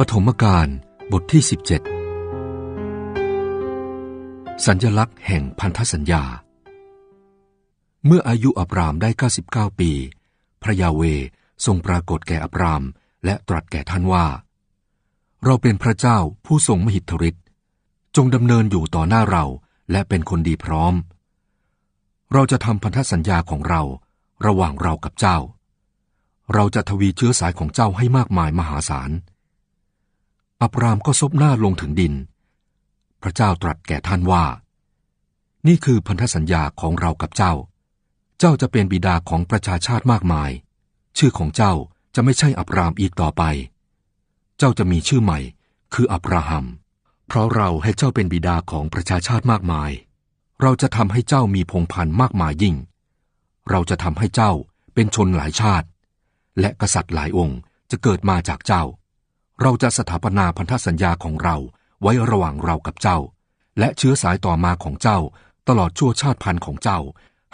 ปฐมกาลบทที่ 17 สัญญลักษณ์แห่งพันธสัญญา เมื่ออายุอับรามได้ 99 ปี พระยาเวทรงปรากฏแก่อับรามและตรัสแก่ท่านว่า เราเป็นพระเจ้าผู้ทรงมหิทธิฤทธิ์จงดำเนินอยู่ต่อหน้าเราและเป็นคนดีพร้อม เราจะทำพันธสัญญาของเราระหว่างเรากับเจ้า เราจะทวีเชื้อสายของเจ้าให้มากมายมหาศาล อับรามก็ซบหน้าลงถึงดิน พระเจ้าตรัสแก่ท่านว่า นี่คือพันธสัญญาของเรากับเจ้า เจ้าจะเป็นบิดาของประชาชาติมากมาย ชื่อของเจ้าจะไม่ใช่อับรามอีกต่อไป เจ้าจะมีชื่อใหม่ คืออับราฮัม เพราะเราให้เจ้าเป็นบิดาของประชาชาติมากมาย เราจะทำให้เจ้ามีพงพันธ์มากมายยิ่ง เราจะทำให้เจ้าเป็นชนหลายชาติ และกษัตริย์หลายองค์จะเกิดมาจากเจ้า เราจะสถาปนาพันธสัญญาของเราไว้ระหว่างเรากับเจ้า และเชื้อสายต่อมาของเจ้า ตลอดชั่วชาติพันธุ์ของเจ้า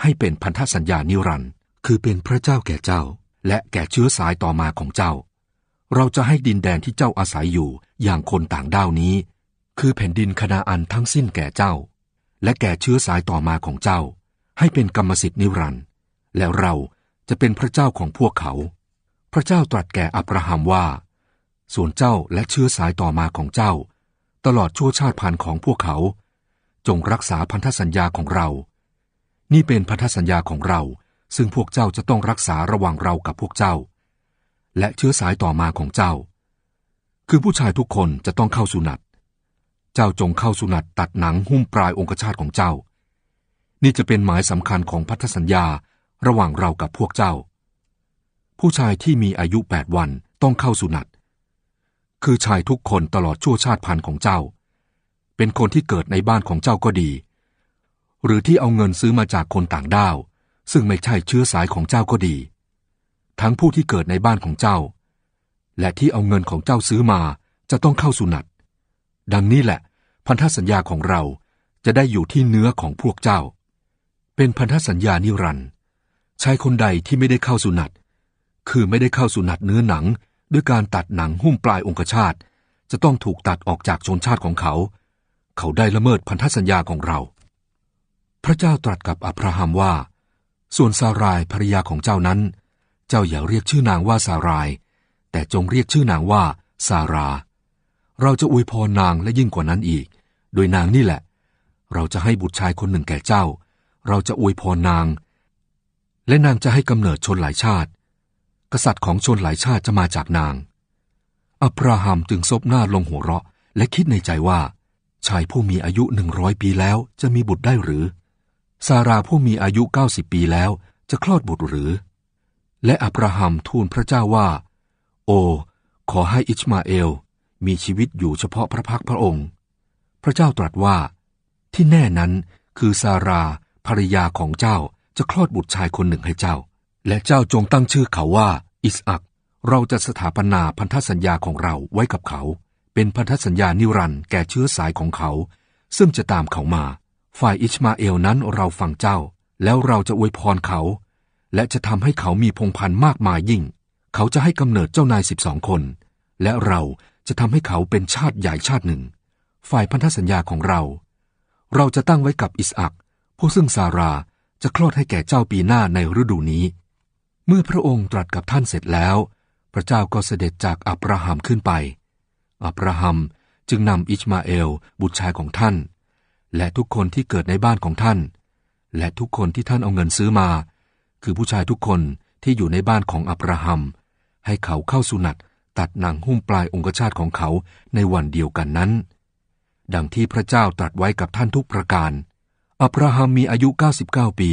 ให้เป็นพันธสัญญานิรันดร์คือเป็นพระเจ้าแก่เจ้า และแก่เชื้อสายต่อมาของเจ้า เราจะให้ดินแดนที่เจ้าอาศัยอยู่อย่างคนต่างด้าวนี้ คือแผ่นดินคณาอันทั้งสิ้นแก่เจ้า และแก่เชื้อสายต่อมาของเจ้า ให้เป็นกรรมสิทธิ์นิรันดร์แล้วเราจะเป็นพระเจ้าของพวกเขา พระเจ้าตรัสแก่อับราฮัมว่า ส่วนเจ้าและเชื้อสายต่อมาของเจ้า ตลอดชั่วชาติพันธุ์ของพวกเขา จงรักษาพันธสัญญาของเรา นี่เป็นพันธสัญญาของเรา ซึ่งพวกเจ้าจะต้องรักษาระหว่างเรากับพวกเจ้า และเชื้อสายต่อมาของเจ้า คือผู้ชายทุกคนจะต้องเข้าสุนัตเจ้าจงเข้าสุนัตตัดหนังหุ้มปลายองคชาตของเจ้า นี่จะเป็นหมายสำคัญของพันธสัญญาระหว่างเรากับพวกเจ้า ผู้ชายที่มีอายุแปดวันต้องเข้าสุนัต คือชายทุกคนตลอดชั่วชาติพันธุ์ของเจ้า เป็นคนที่เกิดในบ้านของเจ้าก็ดี หรือที่เอาเงินซื้อมาจากคนต่างด้าว ซึ่งไม่ใช่เชื้อสายของเจ้าก็ดี ทั้งผู้ที่เกิดในบ้านของเจ้า และที่เอาเงินของเจ้าซื้อมาจะต้องเข้าสุนัตดังนี้แหละ พันธสัญญาของเราจะได้อยู่ที่เนื้อของพวกเจ้า เป็นพันธสัญญานิรันดร์ชายคนใดที่ไม่ได้เข้าสุนัตคือไม่ได้เข้าสุนัตเนื้อหนัง ด้วยการตัดหนังหุ้มปลายองคชาตจะต้องถูกตัดออกจากชนชาติของเขา เขาได้ละเมิดพันธสัญญาของเรา พระเจ้าตรัสกับอับราฮัมว่า ส่วนซารายภรรยาของเจ้านั้น เจ้าอย่าเรียกชื่อนางว่าซาราย แต่จงเรียกชื่อนางว่าซารา เราจะอวยพรนางและยิ่งกว่านั้นอีก โดยนางนี่แหละ เราจะให้บุตรชายคนหนึ่งแก่เจ้า เราจะอวยพรนาง และนางจะให้กำเนิดชนหลายชาติ กษัตริย์ของชนหลายชาติจะมาจากนาง อับราฮัมจึงซบหน้าลงหัวเราะ และคิดในใจว่า ชายผู้มีอายุหนึ่งร้อยปีแล้วจะมีบุตรได้หรือ ซาราผู้มีอายุเก้าสิบปีแล้วจะคลอดบุตรหรือ และอับราฮัมทูลพระเจ้าว่า โอ ขอให้อิชมาเอล มีชีวิตอยู่เฉพาะพระพักพระองค์ พระเจ้าตรัสว่า ที่แน่นั้นคือซาราภรรยาของเจ้าจะคลอดบุตรชายคนหนึ่งให้เจ้า และเจ้าจงตั้งชื่อเขาว่า อิสอัก เราจะสถาปนาพันธสัญญาของเราไว้กับเขา เป็นพันธสัญญานิรันดร์แก่เชื้อสายของเขา ซึ่งจะตามเขามา ฝ่ายอิชมาเอลนั้นเราฟังเจ้า แล้วเราจะอวยพรเขา และจะทำให้เขามีพงพันธ์มากมายยิ่ง เขาจะให้กำเนิดเจ้านายสิบสองคน และเราจะทำให้เขาเป็นชาติใหญ่ชาติหนึ่ง ฝ่ายพันธสัญญาของเรา เราจะตั้งไว้กับอิสอักผู้ซึ่งซาราจะคลอดให้แก่เจ้าปีหน้าในฤดูนี้ เมื่อพระองค์ตรัสกับท่านเสร็จแล้ว พระเจ้าก็เสด็จจากอับราฮัมขึ้นไป อับราฮัมจึงนำอิชมาเอลบุตรชายของท่าน และทุกคนที่เกิดในบ้านของท่าน และทุกคนที่ท่านเอาเงินซื้อมา คือผู้ชายทุกคนที่อยู่ในบ้านของอับราฮัม ให้เขาเข้าสุนัตตัดหนังหุ้มปลายองคชาตของเขาในวันเดียวกันนั้น ดังที่พระเจ้าตรัสไว้กับท่านทุกประการ อับราฮัมมีอายุ 99 ปี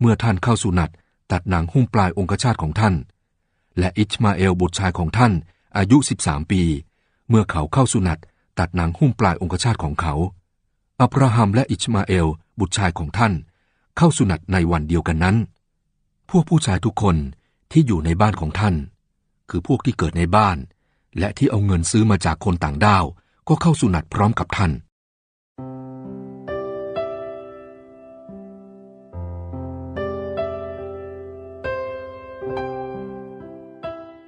เมื่อท่านเข้าสุนัต ตัดหนังหุ้มปลายองคชาตของท่าน และอิชมาเอลบุตรชายของท่าน อายุ 13 ปี เมื่อเขาเข้าสุนัตตัดหนังหุ้มปลายองคชาตของเขา อับราฮัมและอิชมาเอลบุตรชายของท่าน เข้าสุนัตในวันเดียวกันนั้น พวกผู้ชายทุกคนที่อยู่ในบ้านของท่าน คือพวกที่เกิดในบ้าน และที่เอาเงินซื้อมาจากคนต่างด้าวก็เข้าสุนัตพร้อมกับท่าน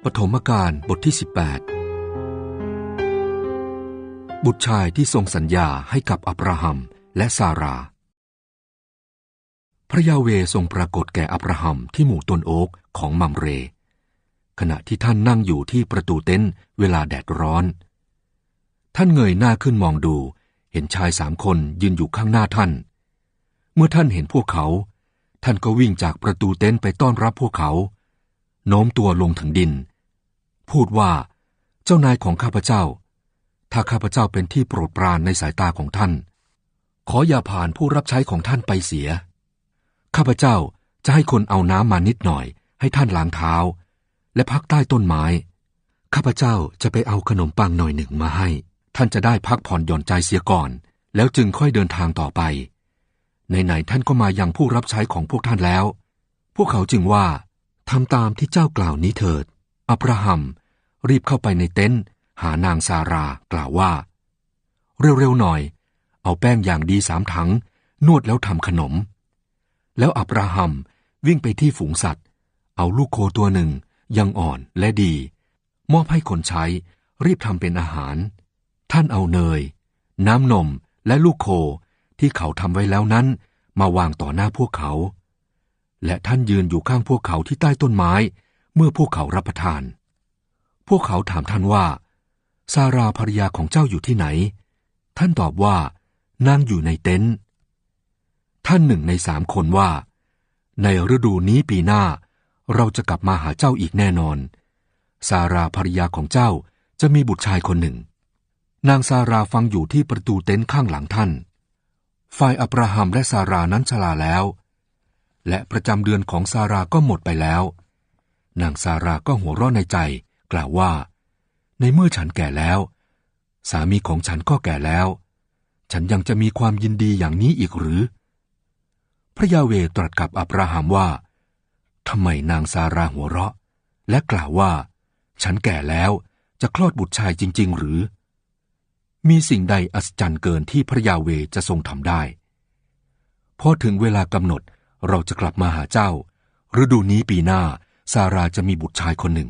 ปฐมกาลบทที่ 18 บุตรชายที่ทรงสัญญาให้กับอับราฮัมและซารา พระยาเวทรงปรากฏแก่อับราฮัมที่หมู่ต้นโอ๊กของมัมเร ขณะที่ท่านนั่งอยู่ที่ประตูเต็นท์เวลาแดดร้อน ท่านเงยหน้าขึ้นมองดู เห็นชายสามคนยืนอยู่ข้างหน้าท่าน เมื่อท่านเห็นพวกเขา ท่านก็วิ่งจากประตูเต็นท์ไปต้อนรับพวกเขาโน้มตัวลงถึงดิน พูดว่า เจ้านายของข้าพเจ้า ถ้าข้าพเจ้าเป็นที่โปรดปรานในสายตาของท่าน ขออย่าผ่านผู้รับใช้ของท่านไปเสีย ข้าพเจ้าจะให้คนเอาน้ำมานิดหน่อย ให้ท่านล้างเท้า และพักใต้ต้นไม้ ข้าพเจ้าจะไปเอาขนมปังหน่อยหนึ่งมาให้ ท่านจะได้พักผ่อนหย่อนใจเสียก่อน แล้วจึงค่อยเดินทางต่อไปไหนๆท่านก็มายังผู้รับใช้ของพวกท่านแล้ว พวกเขาจึงว่าทำตามที่เจ้ากล่าวนี้เถิด อับราฮัม รีบเข้าไปในเต็นท์หานางซารากล่าวว่า เร็วๆหน่อย เอาแป้งอย่างดีสามถัง นวดแล้วทำขนม แล้วอับราฮัมวิ่งไปที่ฝูงสัตว์ เอาลูกโคตัวหนึ่งยังอ่อนและดี มอบให้คนใช้รีบทำเป็นอาหาร ท่านเอาเนย น้ำนมและลูกโคที่เขาทำไว้แล้วนั้น มาวางต่อหน้าพวกเขา และท่านยืนอยู่ข้างพวกเขาที่ใต้ต้นไม้ เมื่อพวกเขารับประทาน พวกเขาถามท่านว่า ซาราภรรยาของเจ้าอยู่ที่ไหน ท่านตอบว่า นั่งอยู่ในเต็นท์ ท่านหนึ่งในสามคนว่า ในฤดูนี้ปีหน้า เราจะกลับมาหาเจ้าอีกแน่นอน ซาราภรรยาของเจ้าจะมีบุตรชายคนหนึ่ง นางซาราฟังอยู่ที่ประตูเต็นท์ข้างหลังท่าน ฝ่ายอับราฮัมและซารานั้นชราแล้ว และประจำเดือนของซาราก็หมดไปแล้ว นางซาราก็หัวเราะในใจ กล่าวว่า ในเมื่อฉันแก่แล้ว สามีของฉันก็แก่แล้ว ฉันยังจะมีความยินดีอย่างนี้อีกหรือ พระยาเวตรัสกับอับราฮัมว่าทำไมนางซาราหัวเราะ และกล่าวว่า ฉันแก่แล้วจะคลอดบุตรชายจริง ๆ หรือ มีสิ่งใดอัศจรรย์เกินที่พระยาเวจะทรงทำได้พอถึงเวลากำหนดเราจะกลับมาหาเจ้า ฤดูนี้ปีหน้า ซาราจะมีบุตรชายคนหนึ่ง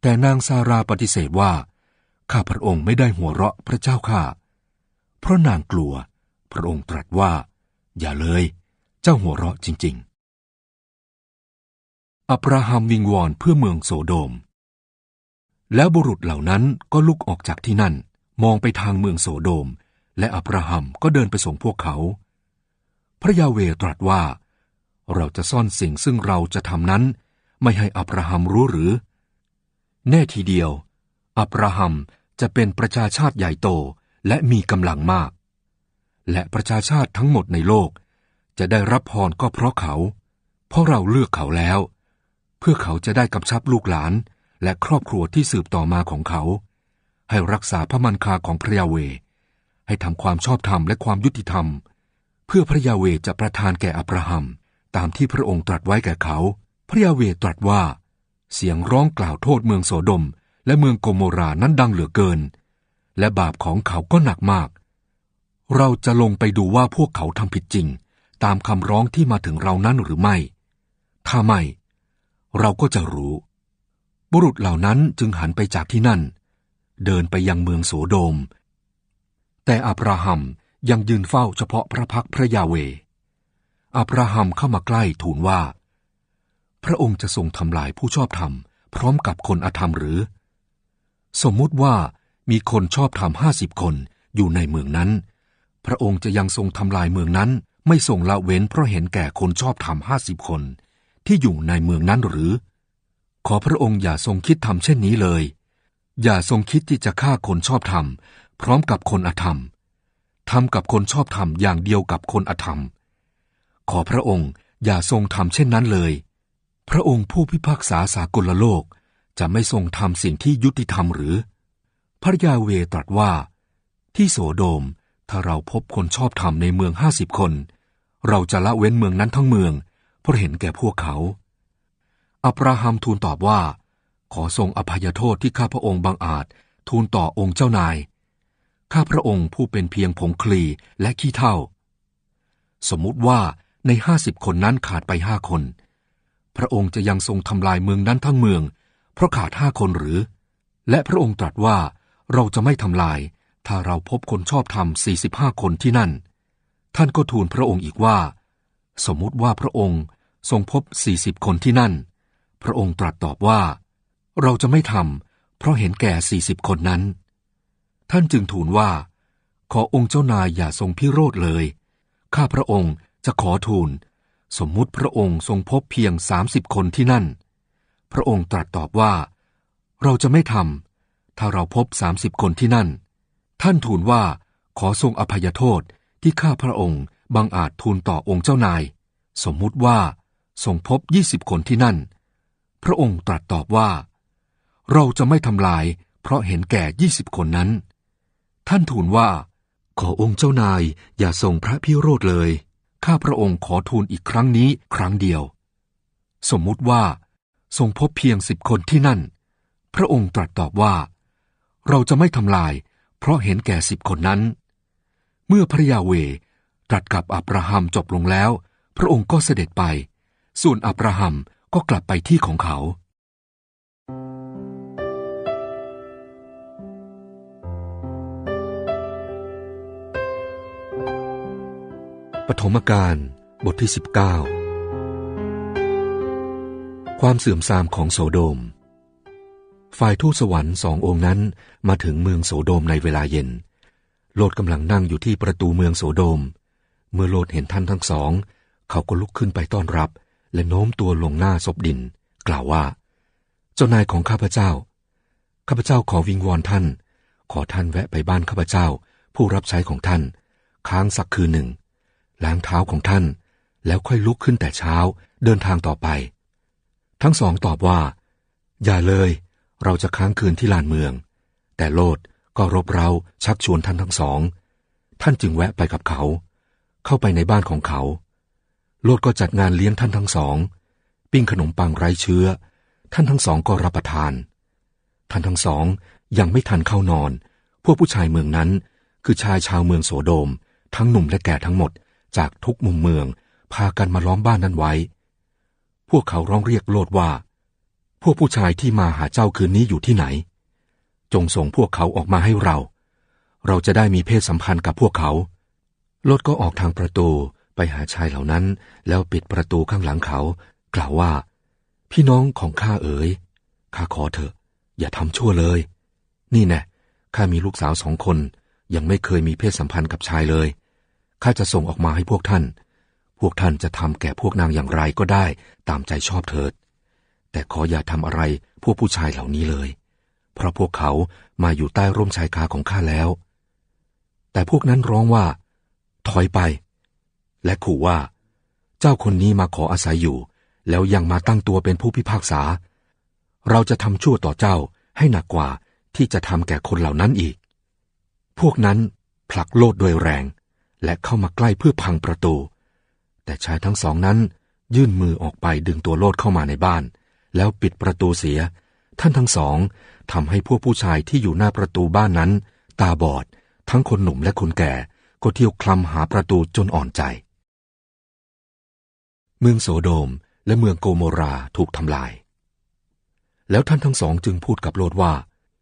แต่นางซาราปฏิเสธว่า ข้าพระองค์ไม่ได้หัวเราะพระเจ้าข้าเพราะนางกลัว พระองค์ตรัสว่า อย่าเลย เจ้าหัวเราะจริง ๆ อับราฮัมวิงวอนเพื่อเมืองโสโดม แล้วบุรุษเหล่านั้นก็ลุกออกจากที่นั่น มองไปทางเมืองโสโดม และอับราฮัมก็เดินไปส่งพวกเขา พระยาเวตรัสว่า เราจะซ่อนสิ่งซึ่งเราจะทำนั้น ไม่ให้อับราฮัมรู้หรือ แน่ทีเดียว อับราฮัมจะเป็นประชาชาติใหญ่โตและมีกำลังมาก และประชาชาติทั้งหมดในโลก จะได้รับพรก็เพราะเขา เพราะเราเลือกเขาแล้ว เพื่อเขาจะได้กำชับลูกหลานและครอบครัวที่สืบต่อมาของเขา ให้รักษาพระมันคาของพระยาเว ให้ทำความชอบธรรมและความยุติธรรม เพื่อพระยาเวจะประทานแก่อับราฮัมตามที่พระองค์ตรัสไว้แก่เขา พระยาเวตรัสว่า เสียงร้องกล่าวโทษเมืองโสดม และเมืองโกโมรานั้นดังเหลือเกิน และบาปของเขาก็หนักมาก เราจะลงไปดูว่าพวกเขาทำผิดจริง ตามคำร้องที่มาถึงเรานั้นหรือไม่ ถ้าไม่ เราก็จะรู้ บุรุษเหล่านั้นจึงหันไปจากที่นั่น เดินไปยังเมืองโสโดม แต่อับราฮัมยังยืนเฝ้าเฉพาะพระพักพระยาเว อับราฮัมเข้ามาใกล้ทูลว่า พระองค์จะทรงทำลายผู้ชอบธรรม พร้อมกับคนอธรรมหรือ สมมุติว่ามีคนชอบธรรมห้าสิบคนอยู่ในเมืองนั้น พระองค์จะยังทรงทำลายเมืองนั้น ไม่ทรงละเว้นเพราะเห็นแก่คนชอบธรรมห้าสิบคน ที่อยู่ในเมืองนั้นหรือ ขอพระองค์อย่าทรงคิดทำเช่นนี้เลย อย่าทรงคิดที่จะฆ่าคนชอบธรรม พร้อมกับคนอธรรมทำกับคนชอบธรรมอย่างเดียวกับคนอธรรม ขอพระองค์อย่าทรงทำเช่นนั้นเลย พระองค์ผู้พิพากษาสากลโลกจะไม่ทรงทำสิ่งที่ยุติธรรมหรือ พระยาเวตรัสว่า ที่โสโดมถ้าเราพบคนชอบธรรมในเมืองห้าสิบคน เราจะละเว้นเมืองนั้นทั้งเมือง เพราะเห็นแก่พวกเขา อับราฮัมทูลตอบว่า ขอทรงอภัยโทษที่ข้าพระองค์บังอาจทูลต่อองค์เจ้านาย ข้าพระองค์ผู้เป็นเพียงผงคลีและขี้เท่า สมมุติว่าในห้าสิบคนนั้นขาดไปห้าคน พระองค์จะยังทรงทำลายเมืองนั้นทั้งเมือง เพราะขาดห้าคนหรือ และพระองค์ตรัสว่าเราจะไม่ทำลาย ถ้าเราพบคนชอบธรรม45 คนที่นั่น ท่านก็ทูลพระองค์อีกว่า สมมุติว่าพระองค์ทรงพบ 40 คนที่นั่น พระองค์ตรัสตอบว่า เราจะไม่ทำเพราะเห็นแก่ 40 คนนั้น ท่านจึงทูลว่า ขอองค์เจ้านายอย่าทรงพิโรธเลย ข้าพระองค์จะขอทูล สมมุติพระองค์ทรงพบเพียง30คนที่นั่น พระองค์ตรัสตอบว่า เราจะไม่ทำถ้าเราพบ30คนที่นั่น ท่านทูลว่าขอทรงอภัยโทษที่ข้าพระองค์บังอาจทูลต่อองค์เจ้านาย สมมุติว่าทรงพบ20คนที่นั่น พระองค์ตรัสตอบว่า เราจะไม่ทำลาย เพราะเห็นแก่20คนนั้น ท่านทูลว่า ขอองค์เจ้านายอย่าทรงพระพิโรธเลย ข้าพระองค์ขอทูลอีกครั้งนี้ครั้งเดียว สมมุติว่าทรงพบเพียงสิบคนที่นั่น พระองค์ตรัสตอบว่า เราจะไม่ทำลาย เพราะเห็นแก่สิบคนนั้น เมื่อพระยาเวตรัสกับอับราฮัมจบลงแล้ว พระองค์ก็เสด็จไป ส่วนอับราฮัมก็กลับไปที่ของเขา ปฐมกาลบทที่ 19 ความเสื่อมทรามของโสโดม ฝ่ายทูตสวรรค์สององค์นั้นมาถึงเมืองโสโดมในเวลาเย็น โลดกำลังนั่งอยู่ที่ประตูเมืองโสโดม เมื่อโลดเห็นท่านทั้งสอง เขาก็ลุกขึ้นไปต้อนรับ และโน้มตัวลงหน้าศพดิน กล่าวว่า เจ้านายของข้าพเจ้า ข้าพเจ้าขอวิงวอนท่าน ขอท่านแวะไปบ้านข้าพเจ้า ผู้รับใช้ของท่าน ค้างสักคืนหนึ่ง ล้างเท้าของท่าน แล้วค่อยลุกขึ้นแต่เช้าเดินทางต่อไป ทั้งสองตอบว่า อย่าเลย เราจะค้างคืนที่ลานเมือง แต่โลดก็รบเร้าชักชวนท่านทั้งสอง ท่านจึงแวะไปกับเขา เข้าไปในบ้านของเขา โลดก็จัดงานเลี้ยงท่านทั้งสอง ปิ้งขนมปังไร้เชื้อ ท่านทั้งสองก็รับประทาน ท่านทั้งสองยังไม่ทันเข้านอน พวกผู้ชายเมืองนั้น คือชายชาวเมืองโสโดม ทั้งหนุ่มและแก่ทั้งหมด จากทุกมุมเมือง พากันมาล้อมบ้านนั้นไว้ พวกเขาร้องเรียกโลดว่า พวกผู้ชายที่มาหาเจ้าคืนนี้อยู่ที่ไหน จงส่งพวกเขาออกมาให้เรา เราจะได้มีเพศสัมพันธ์กับพวกเขา โลดก็ออกทางประตูไปหาชายเหล่านั้น แล้วปิดประตูข้างหลังเขา กล่าวว่า พี่น้องของข้าเอ๋ยข้าขอเถอะ อย่าทำชั่วเลย นี่แน่ข้ามีลูกสาวสองคนยังไม่เคยมีเพศสัมพันธ์กับชายเลย ข้าจะส่งออกมาให้พวกท่าน พวกท่านจะทำแก่พวกนางอย่างไรก็ได้ตามใจชอบเถิด แต่ขออย่าทำอะไรพวกผู้ชายเหล่านี้เลย เพราะพวกเขามาอยู่ใต้ร่มชายคาของข้าแล้ว แต่พวกนั้นร้องว่า ถอยไป และขู่ว่า เจ้าคนนี้มาขออาศัยอยู่ แล้วยังมาตั้งตัวเป็นผู้พิพากษา เราจะทำชั่วต่อเจ้าให้หนักกว่าที่จะทำแก่คนเหล่านั้นอีก พวกนั้นผลักโลดโดยแรง และเข้ามาใกล้เพื่อพังประตู แต่ชายทั้งสองนั้น ยื่นมือออกไปดึงตัวโลดเข้ามาในบ้าน แล้วปิดประตูเสีย ท่านทั้งสองทำให้พวกผู้ชายที่อยู่หน้าประตูบ้านนั้น ตาบอด ทั้งคนหนุ่มและคนแก่ ก็เที่ยวคลำหาประตูจนอ่อนใจ เมืองโสโดมและเมืองโกโมราถูกทำลาย แล้วท่านทั้งสองจึงพูดกับโลดว่า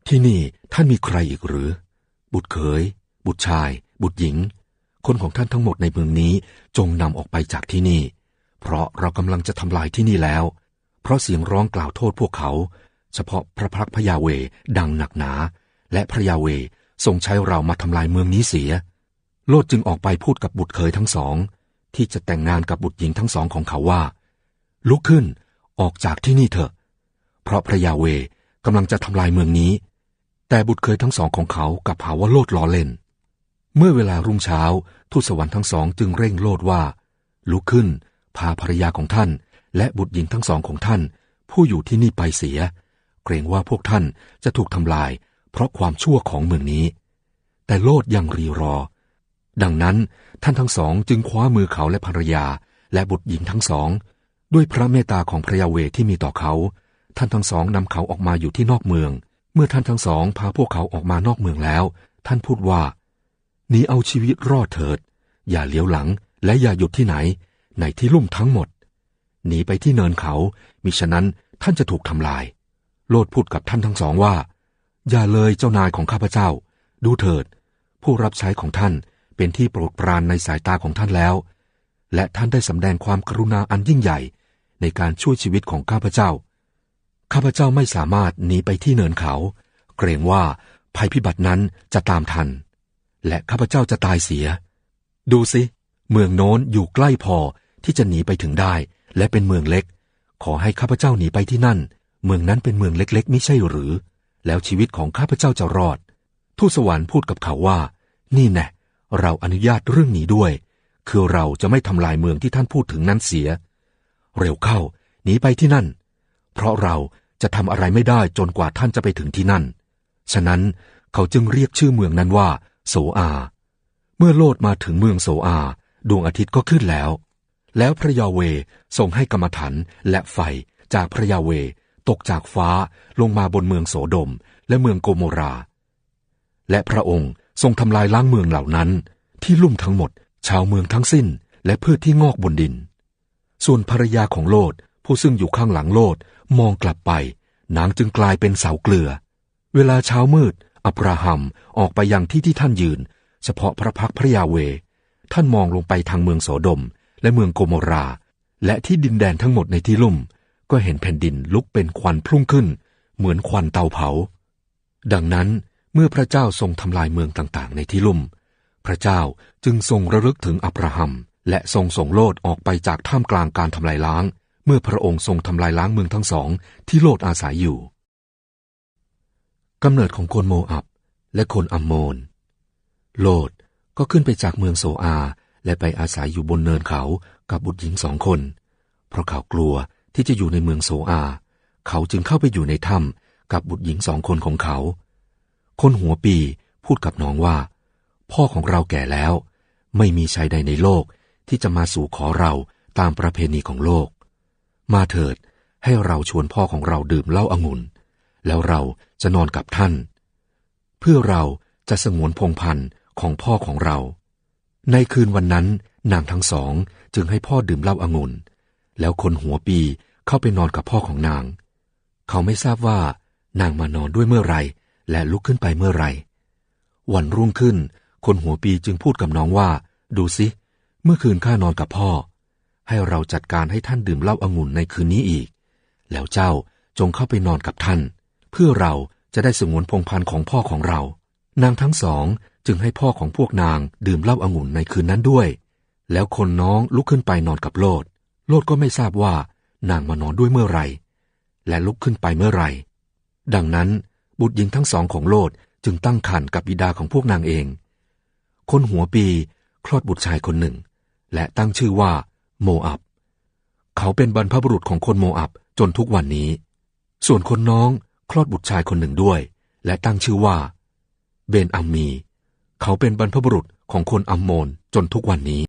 ที่นี่ท่านมีใครอีกหรือ บุตรเขย บุตรชาย บุตรหญิง คนของท่านทั้งหมดในเมืองนี้จงนำออกไปจากที่นี่ เพราะเรากำลังจะทำลายที่นี่แล้ว เพราะเสียงร้องกล่าวโทษพวกเขา เฉพาะพระพักพระยาเวดังหนักหนา และพระยาเวทรงใช้เรามาทำลายเมืองนี้เสีย โลดจึงออกไปพูดกับบุตรเขยทั้งสอง ที่จะแต่งงานกับบุตรหญิงทั้งสองของเขาว่า ลุกขึ้นออกจากที่นี่เถอะ เพราะพระยาเวกำลังจะทำลายเมืองนี้ แต่บุตรเคยทั้งสองของเขากับหาว่าโลดล้อเล่น เมื่อเวลารุ่งเช้า ทูตสวรรค์ทั้งสองจึงเร่งโลดว่า ลุกขึ้น พาภรรยาของท่าน และบุตรหญิงทั้งสองของท่าน ผู้อยู่ที่นี่ไปเสีย เกรงว่าพวกท่านจะถูกทำลาย เพราะความชั่วของเมืองนี้ แต่โลดยังรีรอ ดังนั้นท่านทั้งสองจึงคว้ามือเขาและภรรยา และบุตรหญิงทั้งสอง ด้วยพระเมตตาของพระยาเวที่มีต่อเขา ท่านทั้งสองนำเขาออกมาอยู่ที่นอกเมือง เมื่อท่านทั้งสองพาพวกเขาออกมานอกเมืองแล้ว ท่านพูดว่า หนีเอาชีวิตรอดเถิด อย่าเลี้ยวหลังและอย่าหยุดที่ไหน ในที่ลุ่มทั้งหมด หนีไปที่เนินเขา มิฉะนั้นท่านจะถูกทำลาย โลดพูดกับท่านทั้งสองว่า อย่าเลยเจ้านายของข้าพเจ้า ดูเถิด ผู้รับใช้ของท่านเป็นที่โปรดปรานในสายตาของท่านแล้ว และท่านได้สำแดงความกรุณาอันยิ่งใหญ่ ในการช่วยชีวิตของข้าพเจ้า ข้าพเจ้าไม่สามารถหนีไปที่เนินเขา เกรงว่าภัยพิบัตินั้นจะตามทัน และข้าพเจ้าจะตายเสีย ดูสิ เมืองโน้นอยู่ใกล้พอที่จะหนีไปถึงได้ และเป็นเมืองเล็ก ขอให้ข้าพเจ้าหนีไปที่นั่น เมืองนั้นเป็นเมืองเล็กๆไม่ใช่หรือ แล้วชีวิตของข้าพเจ้าจะรอด ทูตสวรรค์พูดกับเขาว่า นี่แน่เราอนุญาตเรื่องนี้ด้วย คือเราจะไม่ทำลายเมืองที่ท่านพูดถึงนั้นเสีย เร็วเข้า หนีไปที่นั่น เพราะเราจะทำอะไรไม่ได้จนกว่าท่านจะไปถึงที่นั่น ฉะนั้นเขาจึงเรียกชื่อเมืองนั้นว่า โสอา เมื่อโลดมาถึงเมืองโสอา ดวงอาทิตย์ก็ขึ้นแล้ว แล้วพระยาเวทรงให้กรรมฐานและไฟจากพระยาเวตกจากฟ้าลงมาบนเมืองโสดมและเมืองโกโมรา และพระองค์ทรงทำลายล้างเมืองเหล่านั้น ที่ลุ่มทั้งหมด ชาวเมืองทั้งสิ้น และพืชที่งอกบนดิน ส่วนภรรยาของโลดผู้ซึ่งอยู่ข้างหลังโลดมองกลับไปนางจึงกลายเป็นเสาเกลือ เวลาเช้ามืด อับราฮัมออกไปยังที่ที่ท่านยืน เฉพาะพระพักพระยาเว ท่านมองลงไปทางเมืองโสดม และเมืองโกโมรา และที่ดินแดนทั้งหมดในที่ลุ่ม ก็เห็นแผ่นดินลุกเป็นควันพุ่งขึ้น เหมือนควันเตาเผา ดังนั้นเมื่อพระเจ้าทรงทำลายเมืองต่างๆ ในที่ลุ่ม พระเจ้าจึงทรงระลึกถึงอับราฮัม และทรงส่งโลดออกไปจากท่ามกลางการทำลายล้าง เมื่อพระองค์ทรงทำลายล้างเมืองทั้งสองที่โลดอาศัยอยู่ กำเนิดของคนโมอับและคนอัมโมน โลดก็ขึ้นไปจากเมืองโซอา และไปอาศัยอยู่บนเนินเขากับบุตรหญิงสองคน เพราะเขากลัวที่จะอยู่ในเมืองโซอา เขาจึงเข้าไปอยู่ในถ้ำกับบุตรหญิงสองคนของเขา คนหัวปีพูดกับน้องว่า พ่อของเราแก่แล้ว ไม่มีชายใดในโลกที่จะมาสู่ขอเราตามประเพณีของโลก มาเถิดให้เราชวนพ่อของเราดื่มเหล้าอางุ่น แล้วเราจะนอนกับท่าน เพื่อเราจะสงวนพงพันธ์ของพ่อของเรา ในคืนวันนั้นนางทั้งสองจึงให้พ่อดื่มเหล้าอางุ่น แล้วคนหัวปีเข้าไปนอนกับพ่อของนาง เขาไม่ทราบว่านางมานอนด้วยเมื่อไรและลุกขึ้นไปเมื่อไร วันรุ่งขึ้น คนหัวปีจึงพูดกับน้องว่า ดูสิ เมื่อคืนข้านอนกับพ่อ ให้เราจัดการให้ท่านดื่มเหล้าอางุ่นในคืนนี้อีก แล้วเจ้าจงเข้าไปนอนกับท่าน พื่อเราจะได้สงวนพงพันธ์ของพ่อของเรา นางทั้งสองจึงให้พ่อของพวกนางดื่มเหล้าอางุ่นในคืนนั้นด้วย แล้วคนน้องลุกขึ้นไปนอนกับโลด โลดก็ไม่ทราบว่านางมานอนด้วยเมื่อไรและลุกขึ้นไปเมื่อไรดังนั้นบุตรหญิงทั้งสองของโลดจึงตั้งครรภ์กับบิดาของพวกนางเอง คนหัวปีคลอดบุตรชายคนหนึ่ง และตั้งชื่อว่า โมอับ เขาเป็นบรรพบุรุษของคนโมอับจนทุกวันนี้ ส่วนคนน้อง คลอดบุตรชายคนหนึ่งด้วย และตั้งชื่อว่า เบนอัมมี เขาเป็นบรรพบุรุษของคนอัมโมนจนทุกวันนี้